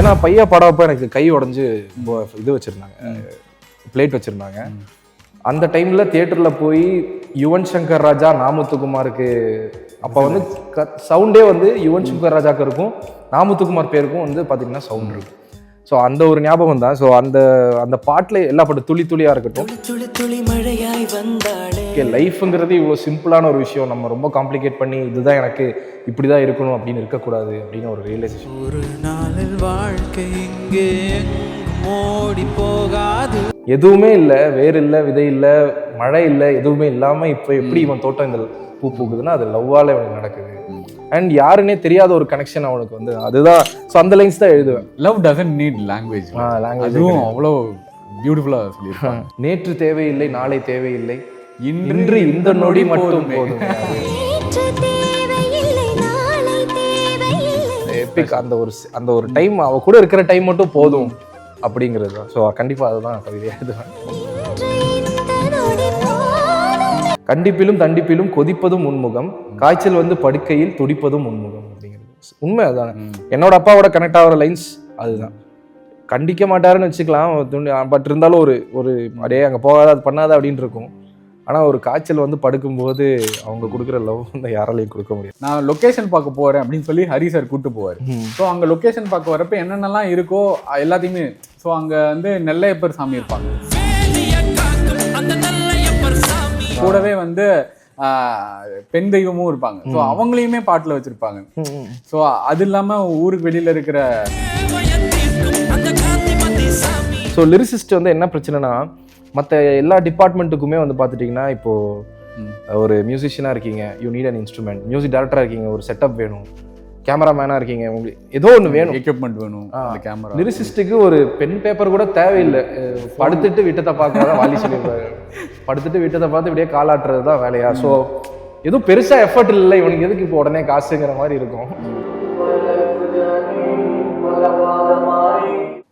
ஏன்னா பையா படம் எனக்கு கை உடஞ்சு இது வச்சிருந்தாங்க. பிளேட் வச்சிருந்தாங்க. அந்த டைம்ல தியேட்டர்ல போய் யுவன் சங்கர் ராஜா நாமுத்துக்குமாருக்கு அப்ப வந்து சவுண்டே வந்து யுவன் சங்கர் ராஜாக்கு இருக்கும் நாமுத்துக்குமார் பேருக்கும் வந்து பாத்தீங்கன்னா சவுண்ட் இருக்கும். ஸோ அந்த ஒரு ஞாபகம் தான். ஸோ அந்த அந்த பாட்டில் எல்லா பாட்டு துளி துளியாக இருக்கட்டும். துளி துளி மழையாய் வந்தாளே. ஓகே லைஃப்ங்கிறது இவ்வளோ சிம்பிளான ஒரு விஷயம். நம்ம ரொம்ப காம்ப்ளிகேட் பண்ணி இதுதான் எனக்கு இப்படி தான் இருக்கணும் அப்படின்னு இருக்கக்கூடாது அப்படின்னு ஒரு ரியலைசேஷன் ஒரு நாளில் வாழ்க்கை இங்கே ஓடி போகாது. எதுவுமே இல்லை வேர் இல்லை விதை இல்லை மழை இல்லை எதுவுமே இல்லாமல் இப்போ எப்படி இவன் தோட்டம் இந்த பூ பூக்குதுன்னா அது லவ்வால் இவனுக்கு நடக்குது. அண்ட் யாருன்னே தெரியாத ஒரு கனெக்ஷன் அவனுக்கு வந்து அதுதான். ஸோ அந்த லைன்ஸ் தான் எழுதுவேன். Love doesn't need language language அதுவும் அவ்வளோ பியூட்டிஃபுல்லாக சொல்லியிருப்பாங்க. நேற்று தேவையில்லை நாளை தேவையில்லை. இன்று இந்த நொடி மட்டும் எபிக் அந்த ஒரு அந்த ஒரு டைம் அவ கூட இருக்கிற டைம் மட்டும் போதும் அப்படிங்கிறது தான். ஸோ கண்டிப்பாக அதுதான் கவிதையாக போதும். கண்டிப்பிலும் தண்டிப்பிலும் கொதிப்பதும் உன்முகம். காய்ச்சல் வந்து படுக்கையில் துடிப்பதும் உன்முகம் அப்படிங்கிறது. உண்மை அதானே என்னோட அப்பாவோட கனெக்ட் ஆகிற லைன்ஸ் அதுதான். கண்டிக்க மாட்டாருன்னு வச்சுக்கலாம் பட் இருந்தாலும் ஒரு ஒரு அடே அங்கே போகாத அது பண்ணாத அப்படின்னு இருக்கும். ஆனால் ஒரு காய்ச்சல் வந்து படுக்கும்போது அவங்க கொடுக்குற லவ் வந்து யாராலையும் கொடுக்க முடியாது. நான் லொகேஷன் பார்க்க போறேன் அப்படின்னு சொல்லி ஹரி சார் கூட்டு போவார். ஸோ அங்க லொகேஷன் பார்க்க வரப்ப என்னென்னலாம் இருக்கோ எல்லாத்தையுமே ஸோ அங்க வந்து நெல்லையப்பர் சாமி இருப்பாங்க. கூடவே வந்து பெண் தெய்வமும் இருப்பாங்க. ஸோ அவங்களையுமே பாட்டுல வச்சிருப்பாங்க. ஸோ அது இல்லாம ஊருக்கு வெளியில இருக்கிற ஸோ லிரிசிஸ்ட் வந்து என்ன பிரச்சனைனா மற்ற எல்லா டிபார்ட்மெண்ட்டுக்குமே வந்து பார்த்துட்டிங்கன்னா இப்போ ம். ஒரு மியூசிஷியனாக இருக்கீங்க you need an instrument music டேரக்டராக இருக்கீங்க ஒரு செட்டப் வேணும். கேமராமேனாக இருக்கீங்க உங்களுக்கு ஏதோ ஒன்று வேணும். எக்யூப்மெண்ட் வேணும் கேமரா லிரிசிஸ்ட்டுக்கு ஒரு பென் பேப்பர் கூட தேவையில்லை. படுத்துட்டு விட்டத்தை பார்க்காத வாலி சொல்லியிருப்பாரு. படுத்துட்டு விட்டத்தை பார்த்து இப்படியே காலாட்டுறது தான் வேலையா? ஸோ எதுவும் பெருசாக எஃபர்ட் இல்லை. இவனுக்கு எதுக்கு இப்போ உடனே காசுங்கிற மாதிரி இருக்கும்.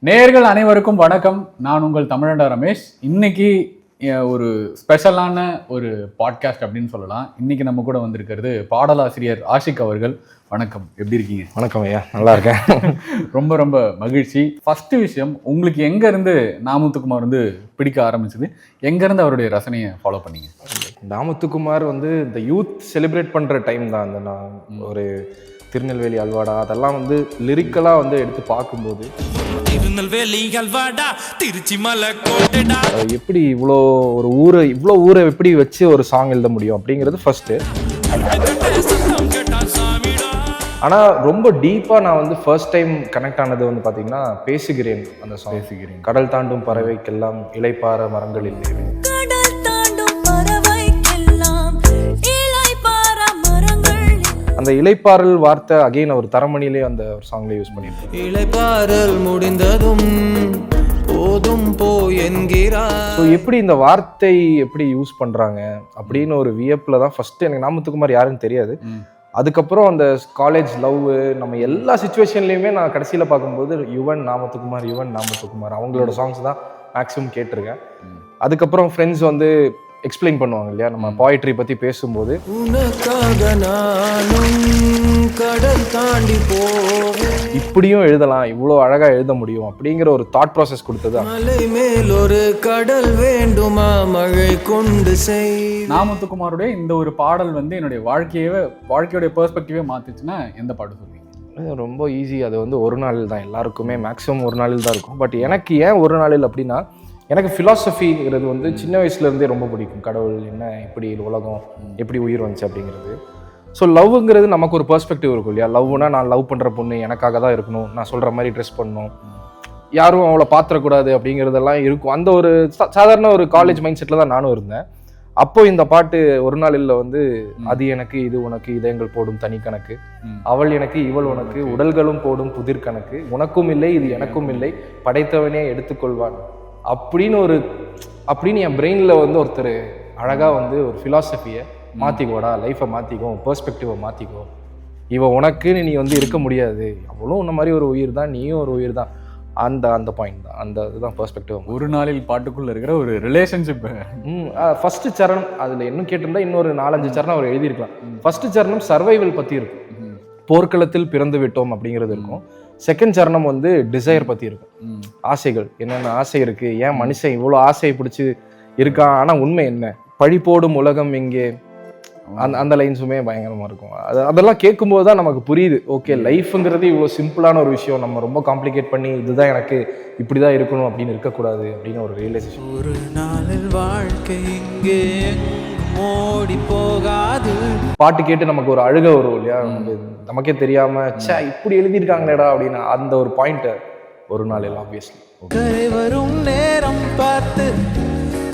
நேயர்கள் அனைவருக்கும் வணக்கம். நான் உங்கள் தமிழண்டா ரமேஷ். இன்னைக்கு ஒரு ஸ்பெஷலான ஒரு பாட்காஸ்ட் அப்படின்னு சொல்லலாம். இன்னைக்கு நம்ம கூட வந்திருக்கிறது பாடலாசிரியர் ஆஷிக் அவர்கள். வணக்கம். எப்படி இருக்கீங்க? வணக்கம் ஐயா. நல்லா இருக்கேன். ரொம்ப ரொம்ப மகிழ்ச்சி. ஃபர்ஸ்ட் விஷயம் உங்களுக்கு எங்க இருந்து நாமுத்துக்குமார் வந்து பிடிக்க ஆரம்பிச்சது? எங்க இருந்து அவருடைய ரசனையை ஃபாலோ பண்ணீங்க? தாமத்துக்குமார் வந்து இந்த யூத் செலிப்ரேட் பண்ணுற டைம் தான். அந்த நான் ஒரு திருநெல்வேலி அல்வாடா அதெல்லாம் வந்து லிரிக்கலாக வந்து எடுத்து பார்க்கும்போது திருநெல்வேலி அல்வாடா திருச்சி மலை கோட்டடா எப்படி இவ்வளோ ஒரு ஊரை இவ்வளோ ஊரை எப்படி வச்சு ஒரு சாங் எழுத முடியும் அப்படிங்கிறது சாமிடா ஆனால் ரொம்ப டீப்பாக நான் வந்து ஃபர்ஸ்ட் டைம் கனெக்ட் ஆனது வந்து பார்த்தீங்கன்னா பேசுகிறேன் அந்த சாங் பேசுகிறேன். கடல் தாண்டும் பறவைக்கெல்லாம் இலைப்பாற மரங்கள் இல்லை அந்த இலைப்பாறல் வார்த்தை அகைன் அவர் தரமணிலே அந்த ஒரு சாங்ல யூஸ் பண்ணியிருப்பாரு இளைப்பாறல் முடிந்ததும் போதும் போ என்கிறார். ஸோ எப்படி இந்த வார்த்தை எப்படி யூஸ் பண்றாங்க அப்படின்னு ஒரு வியப்பில் தான் ஃபர்ஸ்ட் எனக்கு நாமத்துக்குமார் யாருன்னு தெரியாது. அதுக்கப்புறம் அந்த காலேஜ் லவ் நம்ம எல்லா சுச்சுவேஷன்லையுமே நான் கடைசியில் பார்க்கும்போது யுவன் நாமத்துக்குமார் யுவன் நாமத்துக்குமார் அவங்களோட சாங்ஸ் தான் மேக்ஸிமம் கேட்டிருக்கேன். அதுக்கப்புறம் ஃப்ரெண்ட்ஸ் வந்து எக்ஸ்பிளைன் பண்ணுவாங்க இல்லையா? நம்ம பாய்ட்ரி பற்றி பேசும்போது. உனக்காக நானும் கடல் தாண்டி போவேன். இப்படியும் எழுதலாம் இவ்வளோ அழகாக எழுத முடியும் அப்படிங்கிற ஒரு தாட் ப்ராசஸ் கொடுத்தது? மலை மேல் ஒரு கடல் வேண்டுமா? மழை கொண்டு செய். நாமுத்துக்குமாருடைய இந்த ஒரு பாடல் வந்து என்னுடைய வாழ்க்கையவே வாழ்க்கையோட பெர்ஸ்பெக்டிவே மாத்துச்சுன்னா எந்த பாட்டு சொல்லுவீங்க? ரொம்ப ஈஸி அது வந்து ஒரு நாள் தான். எல்லாருக்குமே மேக்ஸிமம் ஒரு நாளில் தான் இருக்கும். பட் எனக்கு ஏன் ஒரு நாளில் அப்படின்னா எனக்கு ஃபிலாசபிங்கிறது வந்து சின்ன வயசுலேருந்தே ரொம்ப பிடிக்கும். கடவுள் என்ன எப்படி உலகம் எப்படி உயிர் வந்துச்சு அப்படிங்கிறது. ஸோ லவ்ங்கிறது நமக்கு ஒரு பெர்ஸ்பெக்டிவ் இருக்கும் இல்லையா? லவ்னா நான் லவ் பண்ணுற பொண்ணு எனக்காக தான் இருக்கணும் நான் சொல்கிற மாதிரி ட்ரெஸ் பண்ணணும். யாரும் அவளை பாத்திரக்கூடாது அப்படிங்கிறதெல்லாம் இருக்கும். அந்த ஒரு சா- சாதாரண ஒரு காலேஜ் மைண்ட் செட்டில் தான் நானும் இருந்தேன். அப்போ இந்த பாட்டு ஒரு நாளில் வந்து அது எனக்கு இது உனக்கு இதயங்கள் போடும் தனி கணக்கு. அவள் எனக்கு இவள் உனக்கு உடல்களும் போடும் புதிர் கணக்கு. உனக்கும் இல்லை இது எனக்கும் இல்லை. படைத்தவனே எடுத்துக்கொள்வான். அப்படின்னு ஒரு அப்படின்னு என் பிரெயினில் வந்து ஒருத்தர் அழகாக வந்து ஒரு ஃபிலாசபியை மாற்றிக்கோடா லைஃப்பை மாற்றிக்கோ பெர்ஸ்பெக்டிவை மாற்றிக்கோ இவ உனக்குன்னு நீ வந்து இருக்க முடியாது. அவளும் உன்ன மாதிரி ஒரு உயிர் தான் நீயும் ஒரு உயிர் தான். அந்த அந்த பாயிண்ட் தான். அந்த இதுதான் பெர்ஸ்பெக்டிவ் ஒரு நாளில் பாட்டுக்குள்ள இருக்கிற ஒரு ரிலேஷன்ஷிப் ம் ஃபர்ஸ்ட் சரணம் அதில் இன்னும் கேட்டிருந்தா இன்னொரு நாலஞ்சு சரணம் அவர் எழுதியிருக்கலாம். ஃபர்ஸ்ட் சரணம் சர்வைவல் பற்றி இருக்கும். போர்க்களத்தில் பிறந்து விட்டோம் அப்படிங்கிறது இருக்கும். செகண்ட் சரணம் வந்து டிசைர் பத்தி இருக்கும் ம். ஆசைகள். என்னென்ன ஆசை இருக்கு? ஏன் மனுஷன் இவ்வளோ ஆசையை பிடிச்சி இருக்கான்? ஆனா உண்மை என்ன? பழி போடும் உலகம் இங்கே அந்த அந்த லைன்ஸுமே பயங்கரமா இருக்கும். அது அதெல்லாம் கேட்கும்போது தான் நமக்கு புரியுது. ஓகே லைஃப்ங்கிறது இவ்வளோ சிம்பிளான ஒரு விஷயம். நம்ம ரொம்ப காம்ப்ளிகேட் பண்ணி இதுதான் எனக்கு இப்படி தான் இருக்கணும் அப்படின்னு இருக்கக்கூடாது அப்படின்னு ஒரு ரியலைசேஷன் ஒரு நாளில் வாழ்க்கை இங்கே மோடி போகாது. பாட்டு கேட்டு நமக்கு ஒரு அழுக வரும் இல்லையா? நமக்கு தெரியாம ச்சே இப்படி எழுதியிருக்காங்களேடா அப்படின்னு அந்த ஒரு பாயிண்ட் ஒரு நாள் ஆப்வியஸ்லி கரை வரும் நேரம் பார்த்து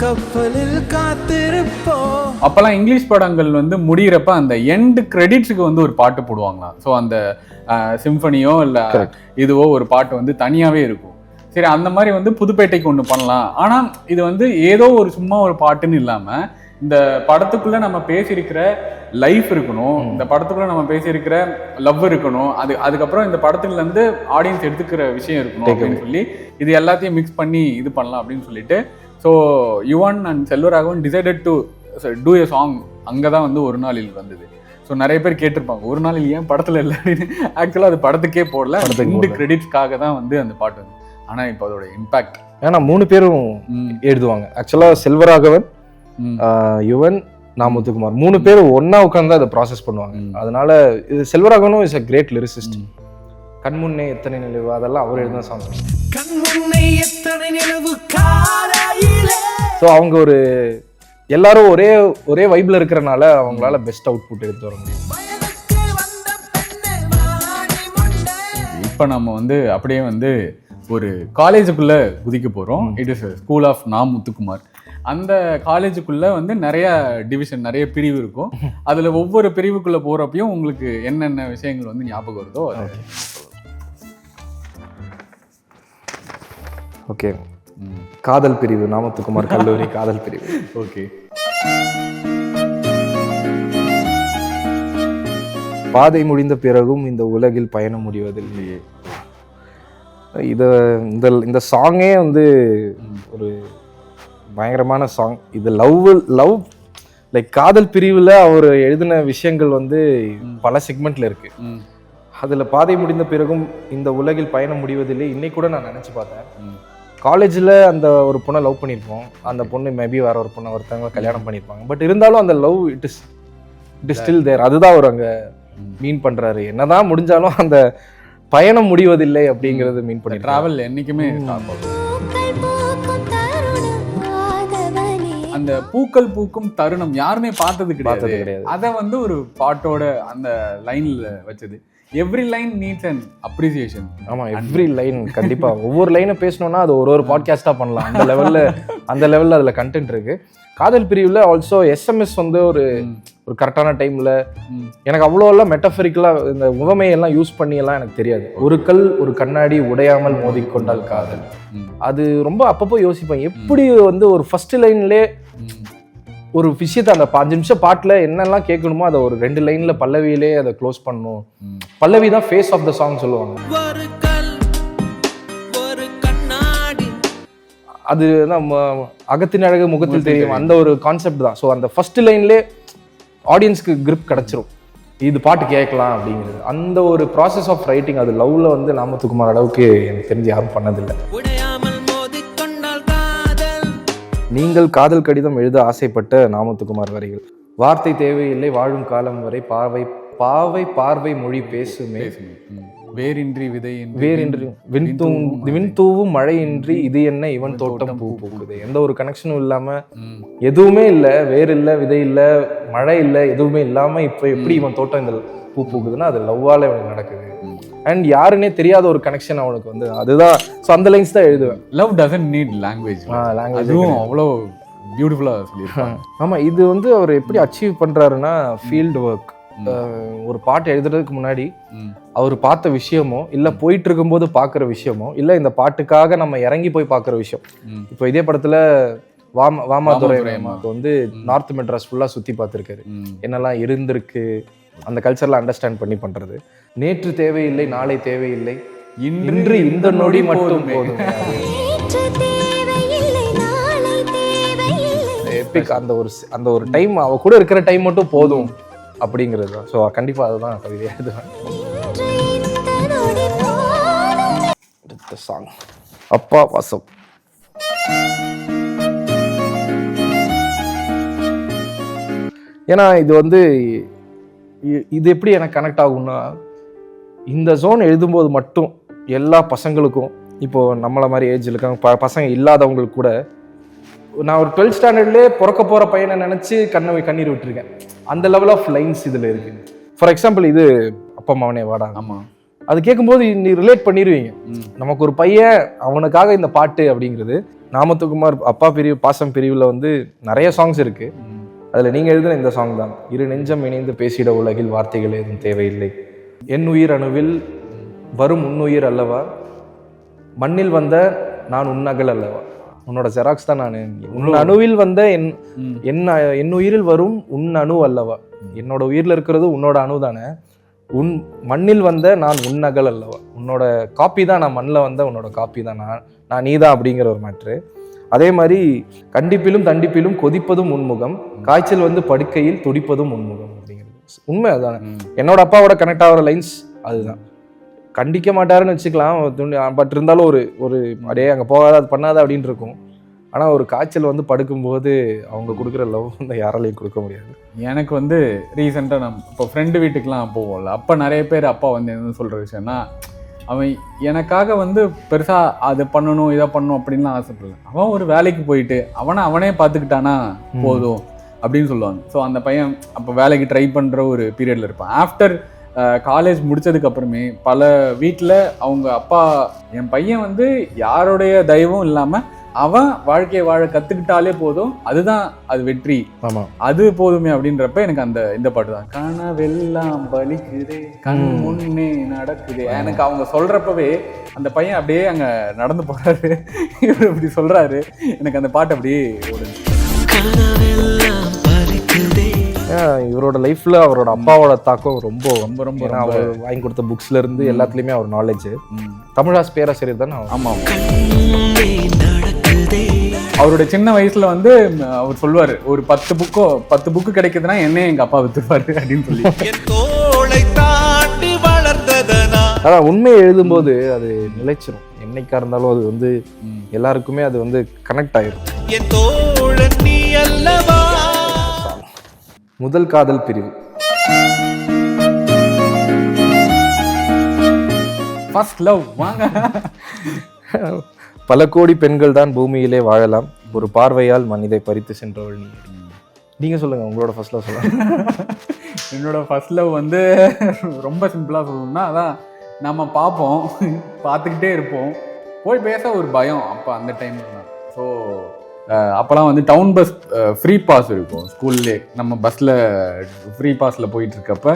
கப்பலில் காத்திருப்போம். அப்பெல்லாம் இங்கிலீஷ் படங்கள் வந்து முடியிறப்ப அந்த எண்ட் கிரெடிட்ஸுக்கு வந்து ஒரு பாட்டு போடுவாங்களாம் ஸோ அந்த சிம்பனியோ இல்ல. இதுவோ ஒரு பாட்டு வந்து தனியாவே இருக்கும். சரி அந்த மாதிரி வந்து புதுப்பேட்டைக்கு ஒன்று பண்ணலாம். ஆனா இது வந்து ஏதோ ஒரு சும்மா ஒரு பாட்டுன்னு இல்லாம இந்த படத்துக்குள்ள நம்ம பேசியிருக்கிற லைஃப் இருக்கணும். இந்த படத்துக்குள்ள நம்ம பேசியிருக்கிற லவ் இருக்கணும். அது அதுக்கப்புறம் இந்த படத்துல இருந்து ஆடியன்ஸ் எடுத்துக்கிற விஷயம் இருக்கணும் அப்படின்னு சொல்லி இது எல்லாத்தையும் மிக்ஸ் பண்ணி இது பண்ணலாம் அப்படின்னு சொல்லிட்டு. So Yuvan and Selvaraghavan decided to do a song அங்கே தான் வந்து ஒரு நாளில் வந்தது. ஸோ நிறைய பேர் கேட்டிருப்பாங்க ஒரு நாளில் ஏன் படத்தில் இல்லை? அப்படின்னு. ஆக்சுவலாக அது படத்துக்கே போடல. ரெண்டு. கிரெடிட்ஸ்க்காக தான் வந்து அந்த பாட்டு வந்து ஆனால் இப்போ அதோட இம்பாக்ட் ஏன்னா மூணு பேரும் எழுதுவாங்க. ஆக்சுவலா செல்வராகவன் யுவன் நாமுத்துக்குமார். மூணு பேரும் ஒண்ணா உட்காந்து அதை ப்ராசஸ் பண்ணுவாங்க. அதனால இது செல்வராகவனும் இஸ் அ கிரேட் லிரிசிஸ்ட் கண்முன்னே எத்தனை நிலவு அதெல்லாம் அவர் எழுதின சாங்ஸ் கண் முன்னே எத்தனை நிலவு காலையிலே. ஸோ அவங்க ஒரு எல்லாரும் ஒரே ஒரே வைப்ல இருக்கிறனால அவங்களால பெஸ்ட் அவுட்புட் எடுத்து வர முடியும். இப்போ நம்ம வந்து அப்படியே வந்து ஒரு காலேஜுக்குள்ள குதிக்க போகிறோம் இட் இஸ் ஸ்கூல் ஆஃப் நா முத்துக்குமார் அந்த காலேஜுக்குள்ள வந்து நிறைய டிவிஷன் நிறைய பிரிவு இருக்கும். அதுல ஒவ்வொரு பிரிவுக்குள்ள போறப்பையும் உங்களுக்கு என்னென்ன விஷயங்கள் வந்து ஞாபகம் வருதோ ஓகே. காதல் பிரிவு நாமத்துக்குமார் கல்லூரி காதல் பிரிவு. ஓகே. பாதை முடிந்த பிறகும் இந்த உலகில் பயணம் முடிவதில்லையே. இத இந்த இந்த சாங்கே வந்து ஒரு பயங்கரமான சாங் இது லவ் லவ் லைக் காதல் பிரிவுல அவர் எழுதின விஷயங்கள் வந்து பல செக்மெண்ட்ல இருக்கு. ம். அதுல பாதை முடிந்த பிறகும் இந்த உலகில் பயணம் முடிவதில்லை. இன்னைக்கு கூட நான் நினைச்சு பார்த்தேன். காலேஜ்ல அந்த ஒரு பொண்ணை லவ் பண்ணியிருப்போம். அந்த பொண்ணு மேபி வேற ஒரு பொண்ணை ஒருத்தவங்க கல்யாணம் பண்ணியிருப்பாங்க. பட் இருந்தாலும் அந்த love it is it is still there அதுதான் அவர் அங்க மீன் பண்றாரு. என்னதான் முடிஞ்சாலும் அந்த பயணம் முடிவதில்லை அப்படிங்கறது மீன் பண்ணி டிராவல் என்னைக்குமே அந்த பூக்கள் பூக்கும் தருணம் யாருமே பார்த்தது கிடையாது. அதை வந்து ஒரு பாட்டோட அந்த லைன்ல வச்சது. Every line needs and appreciation ஆமா எவ்ரி லைன் கண்டிப்பா. ஒவ்வொரு லைனை பேசணும்னா அது ஒரு ஒரு பாட்காஸ்டா பண்ணலாம். அந்த லெவல்ல அந்த லெவல்ல அதுல கண்டென்ட் இருக்கு. காதல் பிரிவுல ஆல்சோ எஸ்எம்எஸ் வந்து ஒரு ஒரு கரெக்டான டைம்ல. எனக்கு அவ்வளோ எல்லாம் மெட்டஃபரிக்கலா இந்த உவமையெல்லாம் யூஸ் பண்ணி எல்லாம் எனக்கு தெரியாது. ஒரு கல் ஒரு கண்ணாடி உடையாமல் மோதிக்கொண்டால் காதல். அது ரொம்ப அப்பப்போ யோசிப்பேன். எப்படி வந்து ஒரு ஃபர்ஸ்ட் லைன்லேயே ஒரு விஷயத்தை அந்த அஞ்சு நிமிஷம் பாட்டில் என்னெல்லாம் கேட்கணுமோ அதை ஒரு ரெண்டு லைன்ல பல்லவியிலே அதை க்ளோஸ் பண்ணணும். பல்லவி தான் ஃபேஸ் ஆஃப் த சாங் சொல்லுவாங்க. ஒரு கல் ஒரு கண்ணாடி. அது நம்ம அகத்தின் அழகு முகத்தில் தெரியும். அந்த ஒரு கான்செப்ட் தான். ஸோ அந்த ஃபர்ஸ்ட் லைன்லே ஆடியன்ஸ்க்கு grip கிடைச்சிரும். இது பாட்டு கேட்கலாம் அப்படிங்கிறது. அந்த ஒரு ப்ராசஸ் ஆஃப் ரைட்டிங் அது லவ்ல வந்து நாமத்துக்குமார் அளவுக்கு எனக்கு தெரிஞ்சு யாரும் பண்ணதில்லை. உடையாமல் மோதிக்கொண்டால் காதல். நீங்கள் காதல் கடிதம் எழுத ஆசைப்பட்ட நாமத்துக்குமார் வரிகள் வார்த்தை தேவையில்லை வாழும் காலம் வரை பாவை பாவை பார்வை மொழி பேசுமே. வேரின்றி விதையின்றி வேறின்றி விண்தூ விண்தூவும் மழையின்றி இது என்ன? இவன் தோட்டம் பூ பூக்குது. எந்த ஒரு கனெக்ஷனும் இல்லாம. எதுவுமே இல்ல. வேர் இல்ல விதை இல்ல மழை இல்ல எதுவுமே இல்லாம இப்ப எப்படி இவன் தோட்டம் இந்த பூ பூக்குதுன்னா அது லவ்வால இவனுக்கு நடக்குது. அண்ட் யாருன்னே தெரியாத ஒரு கனெக்ஷன் அவனுக்கு வந்து அதுதான். ஸோ அந்த லைன்ஸ் தான் எழுதுவேன். Love doesn't need language language அவ்வளோ பியூட்டிஃபுல்லா சொல்லியிருக்காங்க ஆமா இது வந்து அவர் எப்படி அச்சீவ் பண்றாருன்னா ஃபீல்டு ஒர்க் ஒரு பாட்டு எழுதுறதுக்கு முன்னாடி. அவர் பார்த்த விஷயமோ இல்ல போயிட்டு இருக்கும்போது பார்க்குற விஷயமோ இல்ல இந்த பாட்டுக்காக நம்ம இறங்கி போய் பார்க்குற விஷயம். இப்போ இதே படத்துல வாம வாமாதுரை வந்து நார்த் மெட்ராஸ் ஃபுல்லா சுத்தி பார்த்துருக்காரு. என்னெல்லாம் இருந்திருக்கு அந்த கல்ச்சர்லாம் அண்டர்ஸ்டாண்ட் பண்ணி பண்றது. நேற்று தேவையில்லை நாளை தேவையில்லை. இன்று இந்த நொடி மட்டும் போதும். அந்த ஒரு அந்த ஒரு டைம் அவ கூட இருக்கிற டைம் மட்டும் போதும். அப்படிங்கிறது தான். ஸோ கண்டிப்பாக அதுதான் கவிதை. எழுதுவேன் சாங் அப்பா வாசம். ஏன்னா இது வந்து இது எப்படி எனக்கு கனெக்ட் ஆகும்னா இந்த ஜோன் எழுதும்போது மட்டும் எல்லா பசங்களுக்கும் இப்போது நம்மளை மாதிரி ஏஜ் இருக்காங்க ப பசங்க இல்லாதவங்களுக்கு கூட நான் ஒரு டுவெல்த் ஸ்டாண்டர்ட்லேயே பிறக்க போகிற பையனை நினச்சி கண்ணை கண்ணீர் விட்டுருக்கேன். அந்த லெவல் ஆஃப் லைன்ஸ் இதில் இருக்கு. ஃபார் எக்ஸாம்பிள் இது அப்பா அம்மாவனே வாடா. ஆமா. அது கேட்கும்போது நீ ரிலேட் பண்ணிடுவீங்க நமக்கு ஒரு பையன் அவனுக்காக இந்த பாட்டு அப்படிங்கிறது நாமத்துக்குமார் அப்பா பிரிவு பாசம் பிரிவில் வந்து நிறைய சாங்ஸ் இருக்கு. அதில் நீங்கள் எழுதின இந்த சாங் தான். இரு நெஞ்சம் இணைந்து பேசிட உலகில் வார்த்தைகள் எதுவும் தேவையில்லை. என் உயிர் அணுவில் வரும் உன்னுயிர் அல்லவா? மண்ணில் வந்த நான் உன்னகல் அல்லவா? உன்னோட ஜெராக்ஸ் தான் நான். உன் அணுவில் வந்த என் என் என் உயிரில் வரும் உன் அணு அல்லவா? என்னோட உயிரில் இருக்கிறது உன்னோட அணு தானே. உன் மண்ணில் வந்த நான் உன்னகல் அல்லவா? உன்னோட காப்பி தான் நான் மண்ணில் வந்த உன்னோட காப்பி தான். நான் நான் நீதான் அப்படிங்கிற ஒரு மேட்ரு அதே மாதிரி கண்டிப்பிலும் தண்டிப்பிலும் கொதிப்பதும் உன்முகம் காய்ச்சல் வந்து படுக்கையில் துடிப்பதும் உன்முகம் அப்படிங்கிறது. உண்மை அதானே என்னோட அப்பாவோட கனெக்ட் ஆகிற லைன்ஸ் அதுதான். கண்டிக்க மாட்டாருன்னு வச்சுக்கலாம். பட் இருந்தாலும் ஒரு ஒரு அடே அங்கே போகாத அது பண்ணாத அப்படின்னு இருக்கும். ஆனால் ஒரு காய்ச்சல் வந்து படுக்கும்போது அவங்க கொடுக்குற லவ் வந்து யாராலையும் கொடுக்க முடியாது. எனக்கு வந்து ரீசெண்டாக நம்ம இப்போ ஃப்ரெண்டு வீட்டுக்கெலாம் போவோம்ல. அப்போ நிறைய பேர் அப்பா வந்து என்ன சொல்கிற விஷயம்னா அவன் எனக்காக வந்து பெருசாக அதை பண்ணணும் இதை பண்ணணும் அப்படின்லாம் ஆசைப்படல. அவன் ஒரு வேலைக்கு போயிட்டு அவனை அவனே பார்த்துக்கிட்டானா போதும் அப்படின்னு சொல்லுவாங்க. ஸோ அந்த பையன் அப்போ வேலைக்கு ட்ரை பண்ணுற ஒரு பீரியடில் இருப்பான். ஆஃப்டர் காலேஜ் முடிச்சதுக்கு அப்புறமே பல வீட்டில் அவங்க அப்பா என் பையன் வந்து யாருடைய தயவும் இல்லாமல் அவன் வாழ்க்கையை வாழ கற்றுக்கிட்டாலே போதும். அதுதான் அது வெற்றி. ஆமாம் அது போதுமே அப்படின்றப்ப எனக்கு அந்த இந்த பாட்டு தான். கனவெல்லாம் பலிக்குதே கண் முன்னே நடக்குதே. எனக்கு அவங்க சொல்றப்பவே அந்த பையன் அப்படியே அங்க நடந்து போறாரு. இவர் இப்படி சொல்றாரு. எனக்கு அந்த பாட்டு அப்படியே ஓடுது. கனவெல்லாம் பறிக்குதே ஏன்னா இவரோட லைஃப்ல அவரோட அப்பாவோட தாக்கம் ரொம்ப ரொம்ப ரொம்ப அவர் வாங்கி கொடுத்த புக்ஸ்ல இருந்து எல்லாத்துலயுமே அவர் நாலேஜ். தமிழாஸ் பேராசிரியர் தானே அவர். ஆமா கண்ணே நடக்குதே. அவருடைய சின்ன வயசுல வந்து அவர் சொல்லுவாரு ஒரு பத்து புக்கோ பத்து புக்கு கிடைக்குதுன்னா என்னையும் எங்க அப்பா வித்துருவாரு அப்படின்னு சொல்லி. அதான் உண்மையை எழுதும்போது அது நிலைச்சிரும். என்னைக்கா இருந்தாலும் அது வந்து எல்லாருக்குமே அது வந்து கனெக்ட் ஆயிரும். முதல் காதல் பிரிவு. ஃபர்ஸ்ட் லவ் வாங்க. பல கோடி பெண்கள் தான் பூமியிலே வாழலாம். ஒரு பார்வையால் மனிதை பறித்து சென்றவள் நீ. நீங்க சொல்லுங்க உங்களோட ஃபர்ஸ்ட் லவ் சொல்லுங்க. என்னோட ஃபர்ஸ்ட் லவ் வந்து ரொம்ப சிம்பிளாக சொல்லணும்னா அதான் நம்ம பார்ப்போம் பார்த்துக்கிட்டே இருப்போம். போய் பேச ஒரு பயம் அப்போ அந்த டைம்ல தான். ஸோ அப்போலாம் வந்து டவுன் பஸ் ஃப்ரீ பாஸ் இருக்கும். ஸ்கூல்லே நம்ம பஸ்ஸில் ஃப்ரீ பாஸில் போயிட்டுருக்கப்ப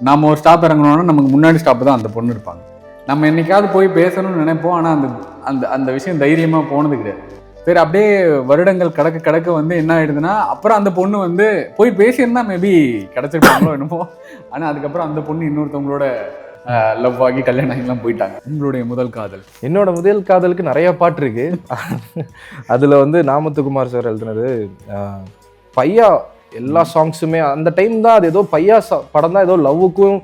நாம் நம்ம ஒரு ஸ்டாப் இறங்கணும்னா நமக்கு முன்னாடி ஸ்டாப் தான் அந்த பொண்ணு இருப்பாங்க. நம்ம என்னைக்காவது போய் பேசணும்னு நினைப்போம் ஆனால் அந்த அந்த அந்த விஷயம் தைரியமாக போனது கிடையாது. சரி அப்படியே வருடங்கள் கடக்க கடக்க வந்து என்ன ஆயிடுதுன்னா அப்புறம் அந்த பொண்ணு வந்து போய் பேசியிருந்தா மேபி கிடச்சிருப்பாங்களோ என்னமோ. ஆனால் அதுக்கப்புறம் அந்த பொண்ணு இன்னொருத்தவங்களோட லவ் ஆகி கல்யாணம் ஆகிலாம் போயிட்டாங்க. உங்களுடைய முதல் காதல். என்னோட முதல் காதலுக்கு நிறைய பாட்டு இருக்கு. அதுல வந்து நாமத்துக்குமார் சார் எழுதுனது பையா எல்லா சாங்ஸுமே அந்த டைம் தான் அது ஏதோ பையா சா- படம் தான் ஏதோ லவ்வுக்கும்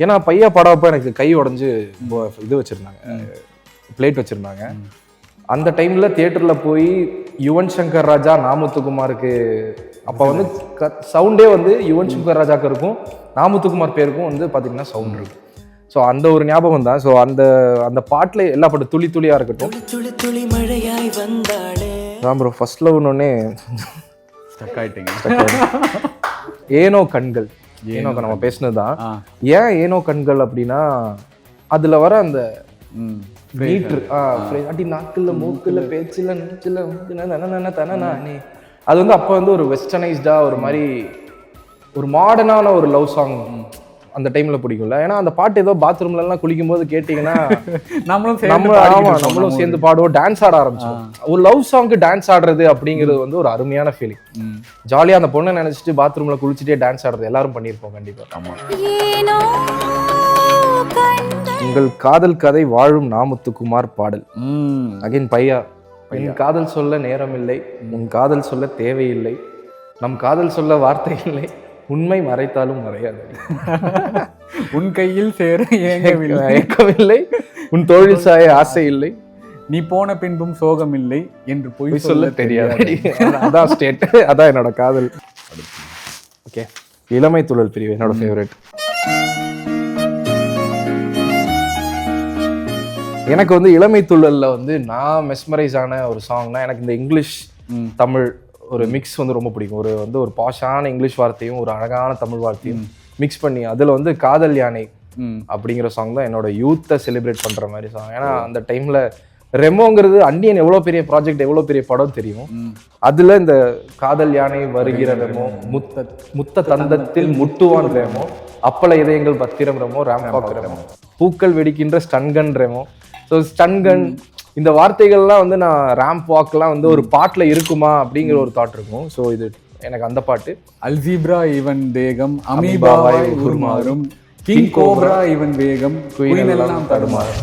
ஏன்னா பையா படம் அப்ப எனக்கு கை உடஞ்சு இது வச்சிருந்தாங்க. பிளேட் வச்சிருந்தாங்க. அந்த டைம்ல தியேட்டர்ல போய் யுவன் சங்கர் ராஜா நாமுத்துக்குமாருக்கு அப்ப வந்து சவுண்டே வந்து யுவன் சங்கர் ராஜாக்கு இருக்கும் நாமுத்துக்குமார் பேருக்கும் வந்து பாத்தீங்கன்னா சவுண்ட் இருக்கும் ஸோ அந்த ஒரு ஞாபகம் தான். ஸோ அந்த அந்த பாட்டில் எல்லா பாட்டு துளி துளியாக இருக்கட்டும். துளி துளி மழையாய் வந்தாளே. தான் ப்ரோ ஃபர்ஸ்ட் லவ்னோடனே ஸ்டக் ஆயிட்டீங்க. ஏனோ கண்கள். ஏனோ நம்ம பேசினது தான் ஏன் ஏனோ கண்கள் அப்படின்னா அதில் வர அந்த மீட்ரு அடி நாக்குல மூக்குல பேச்சுல நெஞ்சில தனநானே அது வந்து அப்போ வந்து ஒரு வெஸ்டர்னைஸ்டா ஒரு மாதிரி ஒரு மாடர்னான ஒரு லவ் சாங் அந்த டைம்ல பிடிக்கும்ல. ஏன்னா அந்த பாட்டு ஏதோ பாத்ரூம்ல எல்லாம் குளிக்கும் போது கேட்டீங்கன்னா நம்மளும் சேர்ந்து நம்ம பாடிக்கிட்டு ஆமா இருப்போம் நம்மளும் நம்ம சேர்ந்து பாடுவோம் டான்ஸ் ஆட ஆரம்பிச்சோம் ஒரு லவ் சாங்க்கு டான்ஸ் ஆடுறது அப்படிங்கிறது வந்து ஒரு அருமையான ஃபீலிங் ம். ஜாலியா அந்த பொண்ணை நினைச்சிட்டு பாத்ரூம்ல குளிச்சுட்டே டான்ஸ் ஆடுறது எல்லாரும் பண்ணியிருப்போம் கண்டிப்பா. ஏனோ கண்கள் உங்கள் காதல் கதை வாழும் நாமுத்துக்குமார் பாடல். ம். அகைன் பையா என் காதல் சொல்ல நேரம் இல்லை உன் காதல் சொல்ல தேவையில்லை நம் காதல் சொல்ல வார்த்தை இல்லை உண்மை மறைத்தாலும் மறையாது. உன் கையில் சேர ஏங்கவில்லை உன் தொழில் சாய ஆசை இல்லை. நீ போன பின்பும் சோகம் இல்லை என்று பொய் பொய் சொல்ல தெரியாது. அதான் ஸ்டேட் அதான் என்னோட காதல். ஓகே இளமை துழல் பிரிவு என்னோட ஃபேவரட் எனக்கு வந்து இளமை துள்ளல்ல வந்து நான் மெஸ்மரைஸ் ஆன ஒரு சாங்னா எனக்கு இந்த இங்கிலீஷ் தமிழ் ஒரு மிக்ஸ் வந்து ரொம்ப பிடிக்கும். ஒரு வந்து ஒரு பாஷான இங்கிலீஷ் வார்த்தையும் ஒரு அழகான தமிழ் வார்த்தையும் மிக்ஸ் பண்ணி அதுல வந்து காதல் யானை. அப்படிங்கிற சாங் தான் என்னோட யூத்தை செலிப்ரேட் பண்ற மாதிரி சாங் ஏன்னா அந்த டைம்ல ரெமோங்கிறது அண்டியன் எவ்வளவு பெரிய ப்ராஜெக்ட் எவ்வளவு பெரிய படம் தெரியும் அதுல இந்த காதல் யானை வருகிற ரெமோ முத்த முத்த தந்தத்தில் முட்டுவான் ரெமோ அப்பள இதயங்கள் பத்திரம் ரெமோ ராம்பாக் ரெமோ பூக்கள் வெடிக்கின்ற stun gun Remo. So stun gun இந்த வார்த்தைகள்லாம் வந்து நான் ரேம்ப் வாக்லாம் வந்து ஒரு பாட்டில் இருக்குமா அப்படிங்கிற ஒரு தாட் இருக்கும். ஸோ இது எனக்கு அந்த பாட்டு. அல்ஜீப்ரா இவன் தேகம் அமீபாவாய் உருமாறும். கிங் கோப்ரா இவன் வேகம் குயிலெல்லாம் தடுமாறும்.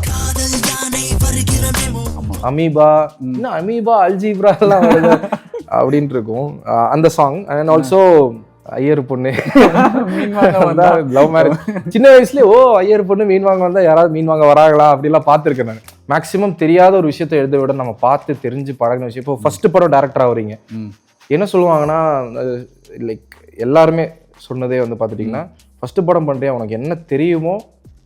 அமீபா இன்னும் அமீபா அல்ஜீப்ரா எல்லாம் வருது அப்படின்ட்டு இருக்கும். அந்த சாங் அண்ட் ஆல்சோ ஐயர் பொண்ணு. லவ் மேரேஜ் சின்ன வயசுலயே ஓ ஐயர் பொண்ணு மீன் வாங்க வந்தா யாராவது மீன் வாங்க வராங்களா? அப்படிலாம் பார்த்துருக்கேன் நான். மேக்ஸிமம் தெரியாத ஒரு விஷயத்தை எழுத விட நம்ம பார்த்து தெரிஞ்சு பழகின விஷயம். இப்போ ஃபர்ஸ்ட் படம் டேரக்டர் ஆகுறீங்க. என்ன சொல்லுவாங்கன்னா லைக் எல்லாருமே சொன்னதே வந்து பார்த்துட்டிங்கன்னா ஃபர்ஸ்ட் படம் பண்ணுறியா உனக்கு என்ன தெரியுமோ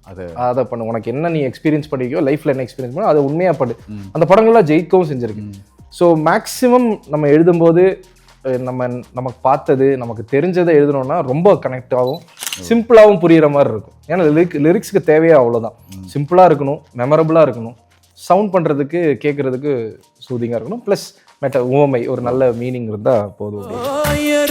அது அதை பண்ணு. உனக்கு என்ன நீ எக்ஸ்பீரியன்ஸ் பண்ணிக்கோ லைஃப்ல என்ன எக்ஸ்பீரியன்ஸ் பண்ணோ அதை உண்மையா பண்ணு. அந்த படங்கள்லாம் ஜெயிக்கவும் செஞ்சிருக்கு. ஸோ மேக்ஸிமம் நம்ம எழுதும்போது நம்ம நமக்கு பார்த்தது நமக்கு தெரிஞ்சதை எழுதணும்னா ரொம்ப கனெக்ட் ஆகும். சிம்பிளாகவும் புரியுற மாதிரி இருக்கும். ஏன்னா லிரிக் லிரிக்ஸ்க்கு தேவையே அவ்வளோதான் சிம்பிளாக இருக்கணும் மெமரபுளாக இருக்கணும். சவுண்ட் பண்ணுறதுக்கு கேட்குறதுக்கு சூதிங்காக இருக்கணும். ப்ளஸ் மெட்ட உவமை ஒரு நல்ல மீனிங் இருந்தால் போதும்.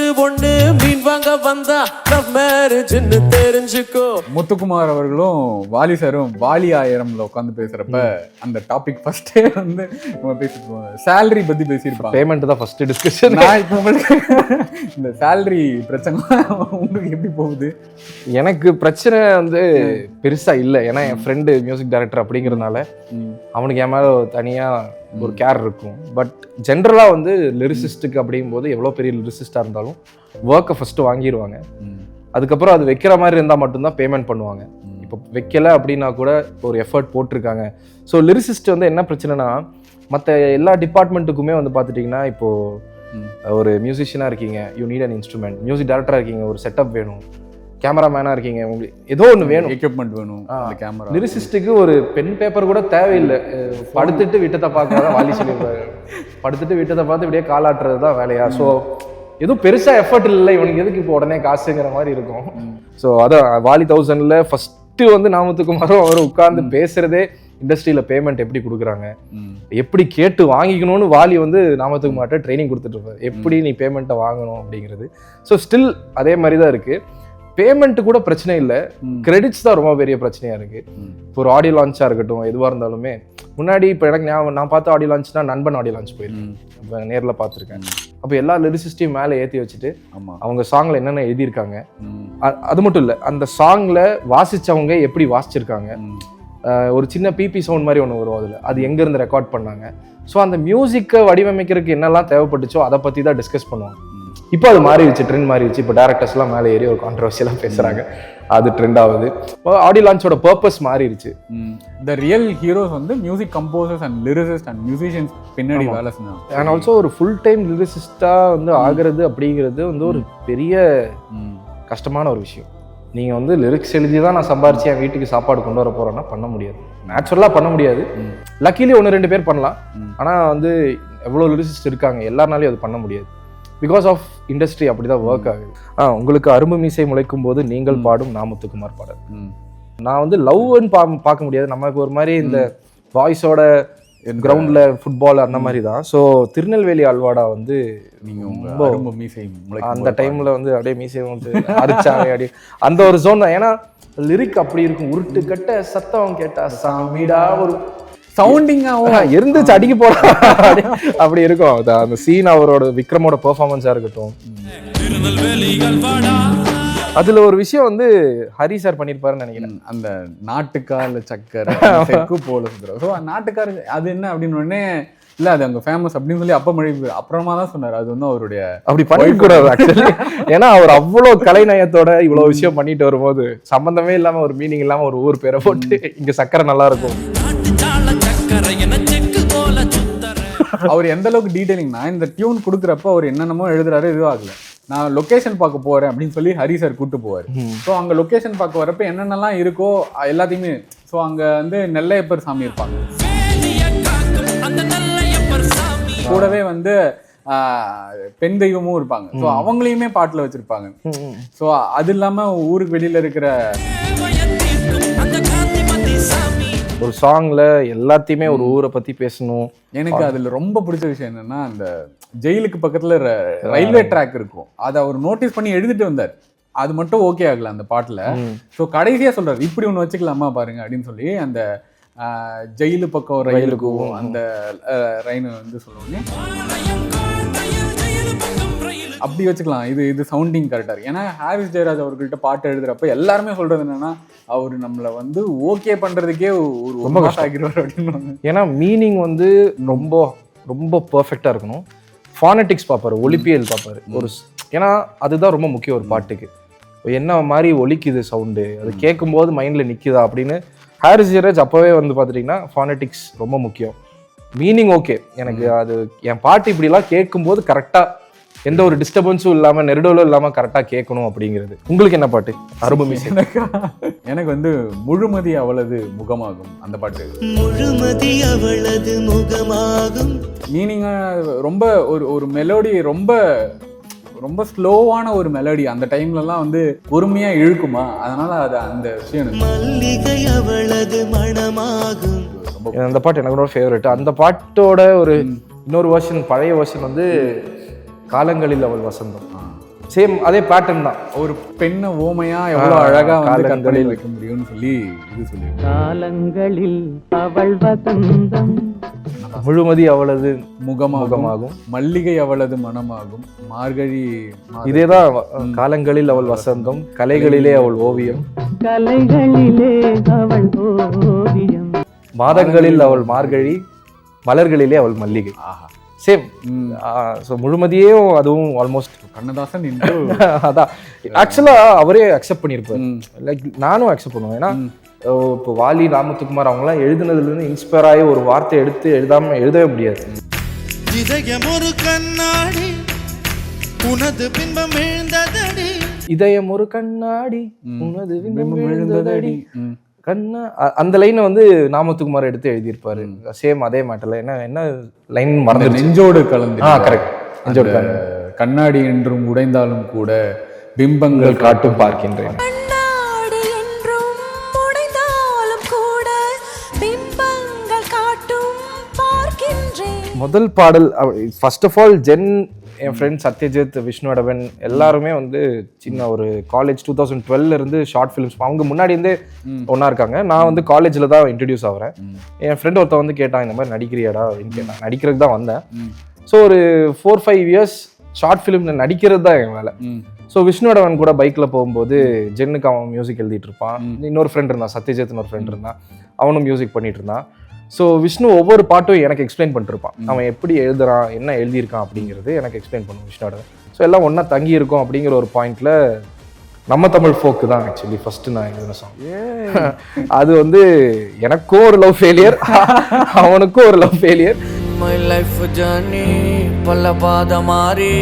அப்படின்னு. ஐயரு பொண்ணு மீன் வாங்க வந்தா லவ் மேரேஜ்னு தெரிஞ்சுக்கோ. முத்துக்குமார் அவர்களும் வாலி சாரும் வாலி ஆயிரம்ல உட்காந்து பேசுறப்ப அந்த டாபிக் ஃபர்ஸ்டே வந்து நம்ம பேசிருப்போம் சேலரி பத்தி பேசியிருப்பாங்க. பேமெண்ட் தான் ஃபர்ஸ்ட் டிஸ்கஷன் நான் இப்போ உங்களுக்கு இந்த சேலரி பிரச்சனை உங்களுக்கு எப்படி போகுது? எனக்கு பிரச்சனை வந்து பெருசா இல்லை. ஏன்னா என் ஃப்ரெண்டு மியூசிக் டைரக்டர் அப்படிங்கிறதுனால அவனுக்கு என் மேல தனியா ஒரு கேர் இருக்கும். பட் ஜென்ரலா வந்து லிரிசிஸ்டுக்கு அப்படிங்கும்போது எவ்வளோ பெரிய லிரிசிஸ்டா இருந்தாலும் ஒர்க்கை ஃபர்ஸ்ட் வாங்கிடுவாங்க அதுக்கப்புறம் அது வைக்கிற மாதிரி இருந்தால் மட்டும்தான் பேமெண்ட் பண்ணுவாங்க. இப்போ வைக்கல அப்படின்னா கூட ஒரு எஃபர்ட் போட்டிருக்காங்க. ஸோ லிரிசிஸ்ட் வந்து என்ன பிரச்சனைனா மற்ற எல்லா டிபார்ட்மெண்ட்டுக்குமே வந்து பார்த்துட்டிங்கன்னா இப்போ ஒரு மியூசிஷியனாக இருக்கீங்க you need an instrument music டேரக்டராக இருக்கீங்க ஒரு செட்டப் வேணும். கேமராமேனாக இருக்கீங்க. உங்களுக்கு ஏதோ ஒன்று வேணும். எக்யூப்மெண்ட் வேணும். கேமரா லிரிசிஸ்டுக்கு ஒரு பென் பேப்பர் கூட தேவையில்லை. படுத்துட்டு விட்டத்தை பார்க்கறதா வாலி சொல்லியிருப்பாரு. படுத்துட்டு விட்டத்தை பார்த்து இப்படியே காலாட்டுறது தான் வேலையா? ஸோ எதுவும் பெருசா எஃபர்ட் இல்லை. இவனுக்கு எதுக்கு இப்போ உடனே காசுங்கிற மாதிரி இருக்கும். ஸோ அதான் வாலி தௌசண்ட்ல ஃபர்ஸ்ட் வந்து நாமத்துக்குமாரும் அவர் உட்கார்ந்து பேசுறதே இண்டஸ்ட்ரியில பேமெண்ட் எப்படி கொடுக்குறாங்க? எப்படி கேட்டு வாங்கிக்கணும்னு வாலி வந்து நாமத்துக்கு மாட்ட ட்ரைனிங் கொடுத்துட்டு இருப்பாரு. எப்படி நீ பேமெண்ட்டை வாங்கணும் அப்படிங்கிறது. ஸோ ஸ்டில் அதே மாதிரி தான் இருக்கு. பேமெண்ட் கூட பிரச்சனை இல்லை. கிரெடிட்ஸ் தான் ரொம்ப பெரிய பிரச்சனையா இருக்கு. இப்போ ஒரு ஆடியோ லான்ச்சா இருக்கட்டும் எதுவா இருந்தாலுமே முன்னாடி இப்போ எனக்கு ஞாபகம் நான் பார்த்த ஆடியோ லான்ச்னா நண்பன் ஆடியோ லான்ச் போயிருக்கேன் இப்போ நேரில் பார்த்துருக்கேன். அப்போ எல்லா லிரிசிஸ்டையும் மேலே ஏற்றி வச்சுட்டு அவங்க சாங்ல என்னென்ன எழுதியிருக்காங்க அது மட்டும் இல்லை அந்த சாங்ல வாசிச்சவங்க எப்படி வாசிச்சிருக்காங்க ஒரு சின்ன பிபி சவுண்ட் மாதிரி ஒன்று வரும் அதில். அது எங்கேருந்து ரெக்கார்ட் பண்ணாங்க. ஸோ அந்த மியூசிக்கை வடிவமைக்கிறதுக்கு என்னெல்லாம் தேவைப்பட்டுச்சோ அதை பற்றி தான் டிஸ்கஸ் பண்ணுவாங்க. இப்போ அது மாறிடுச்சு ட்ரெண்ட் மாறிடுச்சு. இப்போ டேரக்டர்ஸ்லாம் மேலே ஏறி ஒரு கான்ட்ரவர்சியெல்லாம் பேசுகிறாங்க அது ட்ரெண்ட் ஆகுது. ஆடியோ லான்ச்சோட பர்பஸ் மாறிடுச்சு. த ரியல் ஹீரோஸ் வந்து music composers and lyricist and musicians பின்னாடி வேலை செஞ்சாங்க. அண்ட் ஆல்சோ ஒரு ஃபுல் டைம் லிரிசிஸ்டாக வந்து ஆகிறது அப்படிங்கிறது வந்து ஒரு பெரிய. கஷ்டமான ஒரு விஷயம். நீங்கள் வந்து லிரிக்ஸ் எழுதி தான் நான் சம்பாரிச்சு என் வீட்டுக்கு சாப்பாடு கொண்டு வர போகிறேன்னா பண்ண முடியாது. நேச்சுரலாக பண்ண முடியாது. லக்கிலி ஒன்று ரெண்டு பேர் பண்ணலாம். ஆனால் வந்து எவ்வளோ லிரிசிஸ்ட் இருக்காங்க எல்லாருனாலையும் அது பண்ண முடியாது. பிகாஸ் ஆஃப் இண்டஸ்ட்ரி அப்படி தான் ஒர்க் ஆகுது. ஆ உங்களுக்கு அரும்பு மீசை முளைக்கும் போது நீங்கள் பாடும் நாமத்துக்குமார் பாடல். நான் வந்து லவ்னு பா பார்க்க முடியாது. நமக்கு ஒரு மாதிரி இந்த வாய்ஸோட கிரவுண்ட்ல ஃபுட்பால் அந்த மாதிரி தான் ஸோ திருநெல்வேலி அல்வாடா வந்து நீங்க உங்க ரொம்ப மீசை முளைக்கும் அந்த டைம்ல வந்து அப்படியே மீசை வந்து அரிச்சாவே அப்படியே அந்த ஒரு ஜோன் தான். ஏன்னா லிரிக் அப்படி இருக்கும். உருட்டு கட்ட சத்தம் கேட்டா சாமிடா ஒரு சவுண்டிங்காகவும் இருந்துச்சு அடிக்க போறா அப்படி- இருக்கும். அந்த சீன் அவரோட விக்ரமோட பெர்ஃபார்மன்ஸா இருக்கட்டும். அதுல ஒரு விஷயம் வந்து ஹரி சார் பண்ணிருப்பாருன்னு நினைக்கிறேன். அந்த நாட்டுக்கால சக்கரை செக்கு போல ஸோ நாட்டுக்கார அது என்ன அப்படின்னு உடனே இல்ல அது அங்க ஃபேமஸ் அப்படின்னு சொல்லி அப்ப மொழி அப்புறமா தான் சொன்னாரு. அது வந்து அவருடைய அப்படி பண்ணிக்கூடாது ஆக்சுவலி ஏன்னா அவர் அவ்வளோ கலைநயத்தோட இவ்வளோ விஷயம் பண்ணிட்டு வரும்போது சம்பந்தமே இல்லாம ஒரு மீனிங் இல்லாம ஒரு ஊர் பேரை போட்டு இங்க சக்கரை நல்லா இருக்கும். அவர் எந்த அளவுக்கு டீடைலிங்னா இந்த டியூன் கொடுக்குறப்ப அவர் என்னென்னமோ எழுதுறாரு இதுவும் ஆகல. நான் லொகேஷன் பார்க்க போறேன் அப்படின்னு சொல்லி ஹரி சார் கூட்டு போவார். ஸோ அங்க லொகேஷன் பார்க்க வரப்ப என்னென்னலாம் இருக்கோ எல்லாத்தையுமே ஸோ அங்க வந்து நெல்லையப்பர் சாமி இருப்பாங்க. கூடவே வந்து பெண் தெய்வமும் இருப்பாங்க. ஸோ அவங்களையுமே பாட்டுல வச்சிருப்பாங்க. ஸோ அது இல்லாம ஊருக்கு வெளியில இருக்கிற ஒரு சாங்ல எல்லாத்தையுமே ஒரு ஊரை பத்தி பேசணும். எனக்கு அதுல ரொம்ப பிடிச்ச விஷயம் என்னன்னா அந்த ஜெயிலுக்கு பக்கத்துல ரயில்வே ட்ராக் இருக்கும். அதை அவர் நோட்டீஸ் பண்ணி எழுதிட்டு வந்தார். அது மட்டும் ஓகே ஆகல அந்த பாட்டுல. ஸோ கடைசியா சொல்றாரு இப்படி ஒண்ணு வச்சுக்கலாமா பாருங்க அப்படின்னு சொல்லி அந்த ஜெயிலு பக்கம் ரயிலுக்கும் அந்த ரயின் வந்து சொல்லுவோன்னே அப்படி வச்சுக்கலாம். இது இது சவுண்டிங் கரெக்டாக ஏன்னா ஹாரிஸ் ஜெயராஜ் அவர்கள்ட்ட பாட்டு எழுதுறப்ப எல்லாருமே சொல்றது என்னன்னா அவர் நம்மள வந்து ஓகே பண்றதுக்கே ஒரு ரொம்ப கஷ்டம். ஆகிடுவார் அப்படின்னு ஏன்னா மீனிங் வந்து ரொம்ப ரொம்ப பர்ஃபெக்டா இருக்கணும். ஃபானட்டிக்ஸ் பார்ப்பாரு ஒலிப்பியல் பார்ப்பாரு. ஒரு ஏன்னா அதுதான் ரொம்ப முக்கியம் ஒரு பாட்டுக்கு. என்ன மாதிரி ஒலிக்குது சவுண்டு அது கேட்கும்போது மைண்ட்ல நிக்குதா அப்படின்னு ஹாரிஸ் ஜெயராஜ் அப்பவே வந்து பார்த்துட்டிங்கன்னா ஃபானட்டிக்ஸ் ரொம்ப முக்கியம். மீனிங் ஓகே எனக்கு அது என் பாட்டு இப்படிலாம் கேட்கும்போது கரெக்டாக எந்த ஒரு டிஸ்டர்பன்ஸும் இல்லாமல் நெருடலும் இல்லாமல் கரெக்டாக கேட்கணும் அப்படிங்கிறது. உங்களுக்கு என்ன பாட்டு? அருபமி எனக்கு எனக்கு வந்து முழுமதி அவளது முகமாகும் அந்த பாட்டு. முழுமதி அவளது முகமாகும். மீனிங்காக ரொம்ப ஒரு ஒரு மெலோடி ரொம்ப ரொம்ப ஸ்லோவான ஒரு மெலடி அந்த டைம்லலாம் வந்து பொறுமையா இழுக்குமா? அதனால அது அந்த விஷயம் மல்லிகை அவளது மணமாகும். ரொம்ப அந்த பாட்டு எனக்கு ரொம்ப ஃபேவரட் அந்த பாட்டோட ஒரு இன்னொரு வெர்ஷன் பழைய வெர்ஷன் வந்து காலங்களில் அவள் வசந்தம். சேம் அதே பேட்டர்ன் தான். ஒரு பெண்ணை ஓமையா எவ்வளவு அழகா வந்து. கற்பனையில் வைக்க முடியும்னு சொல்லி இது சொல்லி காலங்களில் அவள் வசந்தம் முழுமதி அவளது முகமாகும் மல்லிகை அவளது மனமாகும். மார்கழி இதேதான் காலங்களில் அவள் வசந்தம் கலைகளிலே. அவள் ஓவியம். கலைகளிலே அவள் ஓவியம். மாதங்களில் அவள் மார்கழி மலர்களிலே அவள் மல்லிகை. ஆஹா. சேம். ஸோ முழுமதியும் அதுவும் ஆல்மோஸ்ட் கண்ணதாசன் என்று அதான். ஆக்சுவலா அவரே அக்செப்ட் பண்ணியிருப்பாரு. லைக் நானும் அக்செப்ட் பண்ணுவேன். ஏன்னா அஹ் இப்போ வாலி ராமத்துக்குமார் அவங்களாம் எழுதுனதுலேருந்து இன்ஸ்பயர் ஆகி ஒரு வார்த்தை எடுத்து எழுதாம எழுதவே முடியாது. இதயம் ஒரு கண்ணாடி உனது பின்பம் எழுந்ததடி இதயம் ஒரு கண்ணாடி உனது பிம்பம் பிம்பம் எழுந்ததடி. கண்ணா அந்த லைனை வந்து நாமத்துக்குமார் எடுத்து எழுதியிருப்பாரு. சேம் அதே மேட்டர்ல என்ன என்ன லைன் மறந்துருச்சு நெஞ்சோடு கலந்து ஆ கரெக்ட் நெஞ்சோடு கண்ணாடி என்றும் உடைந்தாலும் கூட பிம்பங்கள் காட்டும் பார்க்கின்றேன். முதல் பாடல் ஃபர்ஸ்ட் ஆஃப் ஆல் ஜென் என் ஃப்ரெண்ட் சத்யஜித் விஷ்ணுவடவன் எல்லாருமே வந்து சின்ன ஒரு காலேஜ் டூ தௌசண்ட் டுவெல்ல இருந்து ஷார்ட் ஃபிலிம்ஸ் அவங்க முன்னாடி இருந்தே ஒன்றா இருக்காங்க. நான் வந்து காலேஜில் தான் இன்ட்ரடியூஸ் ஆகிறேன். என் ஃப்ரெண்ட் ஒருத்தன் வந்து கேட்டான் இந்த மாதிரி நடிக்கிறியாடா? அப்படின்னு கேட்டான். நடிக்கிறதுக்கு தான் வந்தேன். ஸோ ஒரு ஃபோர் ஃபைவ் இயர்ஸ் ஷார்ட் ஃபிலிமில் நடிக்கிறது தான் என் வேலை. ஸோ விஷ்ணுவடவன் கூட பைக்கில் போகும்போது ஜென்னுக்கு அவன் மியூசிக் எழுதிட்டு இருப்பான். இன்னொரு ஃப்ரெண்ட் இருந்தான் சத்யஜித் ஒரு ஃப்ரெண்ட் இருந்தான். அவனும் மியூசிக் பண்ணிட்டு இருந்தான். ஸோ விஷ்ணு ஒவ்வொரு பாட்டும் எனக்கு எக்ஸ்பிளைன் பண்ணிருப்பான். அவன் எப்படி எழுதுறான் என்ன எழுதியிருக்கான் அப்படிங்கிறது எனக்கு எக்ஸ்பிளைன் பண்ணும் விஷ்ணுவடவன் ஸோ எல்லாம் ஒன்றா தங்கி இருக்கோம் அப்படிங்கிற ஒரு பாயிண்ட்ல நம்ம தமிழ் ஃபோக்கு தான் ஆக்சுவலி ஃபர்ஸ்ட் நான் எழுதின சாங் அது வந்து எனக்கும் ஒரு லவ் ஃபெயிலியர் அவனுக்கும் ஒரு love failure my life journey பல பாத மாறி